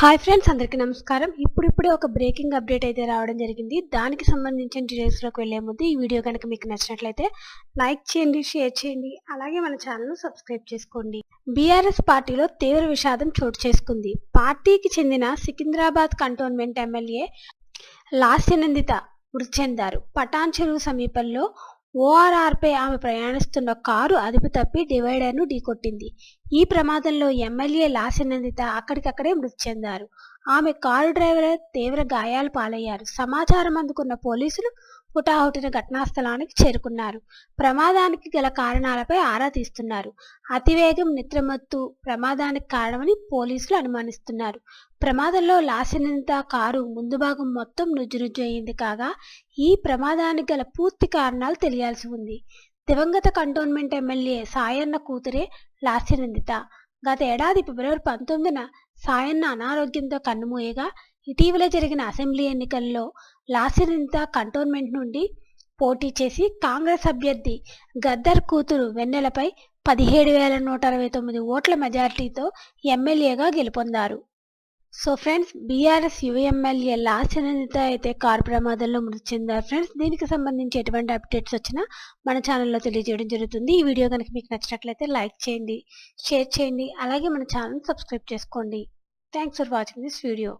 Hi friends అందరికీ నమస్కారం. ఇప్పుడిప్పుడే ఒక బ్రేకింగ్ అప్డేట్ అయితే రావడం జరిగింది. దానికి సంబంధించిన డీటెయిల్స్లోకి వెళ్ళే ముందు ఈ వీడియో కనుక మీకు నచ్చినట్లయితే లైక్ చేయండి షేర్ చేయండి అలాగే మన ఛానల్ను సబ్స్క్రైబ్ చేసుకోండి. బీఆర్ఎస్ పార్టీలో తీవ్ర విషాదం చోటు చేసుకుంది. పార్టీకి చెందిన సికింద్రాబాద్ కంటోన్మెంట్ ఎమ్మెల్యే లాస్యనందిత మృతి చెందారు. పటాన్ చెరువు సమీపంలో ఓఆర్ఆర్పై ఆమె ప్రయాణిస్తున్న కారు అదుపు తప్పి డివైడర్ను ఢీకొట్టింది. ఈ ప్రమాదంలో ఎమ్మెల్యే లాసినందిత అక్కడికక్కడే మృతి చెందారు. ఆమె కారు డ్రైవర్ తీవ్ర గాయాలు పాలయ్యారు. సమాచారం అందుకున్న పోలీసులు హుటాహుటిన ఘటనా స్థలానికి చేరుకున్నారు. ప్రమాదానికి గల కారణాలపై ఆరా తీస్తున్నారు. అతివేగం నిద్రమత్తు ప్రమాదానికి కారణమని పోలీసులు అనుమానిస్తున్నారు. ప్రమాదంలో లాసినంత కారు ముందు భాగం మొత్తం నుజ్జునుజ్జు అయింది కాగా ఈ ప్రమాదానికి గల పూర్తి కారణాలు తెలియాల్సి ఉంది. దివంగత కంటోన్మెంట్ ఎమ్మెల్యే సాయన్న కూతురే లాసినిందిత. గత ఏడాది ఫిబ్రవరి పంతొమ్మిదిన సాయన్న అనారోగ్యంతో కన్నుమూయగా ఇటీవల జరిగిన అసెంబ్లీ ఎన్నికల్లో లాసిరింత కంటోన్మెంట్ నుండి పోటీ చేసి కాంగ్రెస్ అభ్యర్థి గద్దర్ కూతురు వెన్నెలపై పదిహేడు వేల నూట అరవై తొమ్మిది ఓట్ల మెజారిటీతో ఎమ్మెల్యేగా గెలుపొందారు. సో ఫ్రెండ్స్ బీఆర్ఎస్ యువ లాస్ట్ అనేది అయితే కారు ప్రమాదంలో మృతి చెందారు. ఫ్రెండ్స్ దీనికి సంబంధించి ఎటువంటి అప్డేట్స్ వచ్చినా మన ఛానల్లో తెలియజేయడం జరుగుతుంది. ఈ వీడియో కనుక మీకు నచ్చినట్లయితే లైక్ చేయండి షేర్ చేయండి అలాగే మన ఛానల్ సబ్స్క్రైబ్ చేసుకోండి. Thanks for watching this video